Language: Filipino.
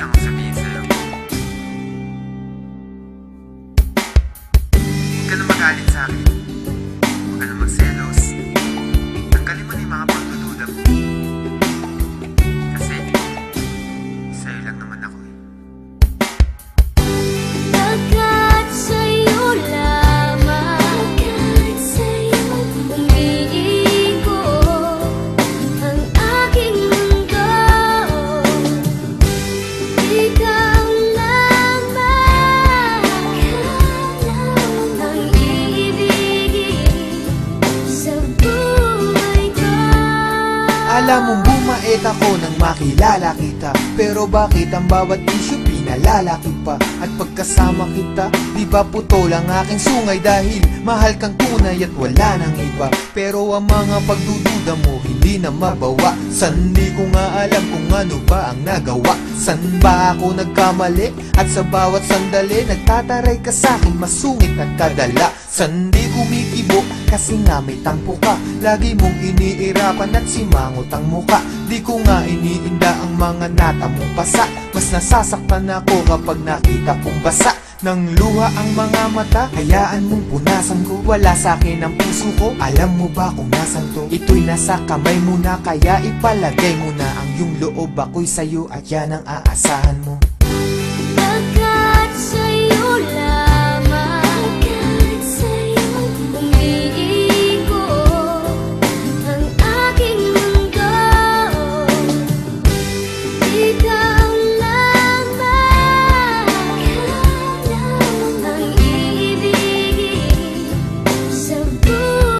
Huwag ka na magalit sa akin. Alam mong bumait ako nang makilala kita. Pero bakit ang bawat issue pinalalaki pa At pagkasama kita, di ba putol ang aking sungay? Dahil mahal kang tunay at wala nang iba. Pero ang mga pagdududa mo hindi na mabawa. San di ko nga alam kung ano ba ang nagawa. San ba ako nagkamali? At sa bawat sandali Nagtataray ka sa'kin masungit at kadala. San di kumikibo? Kasi nga may tampo ka. Lagi mong iniirapan at simangot ang muka Di ko nga iniinda ang mga nata mong pasa Mas nasasaktan ako kapag nakita kong basa Nang luha ang mga mata. Hayaan mong punasan ko Wala sa'kin ang puso ko. Alam mo ba kung nasan to? Ito'y nasa kamay mo na Kaya ipalagay mo na Ang iyong loob. Ako'y sa'yo At yan ang aasahan mo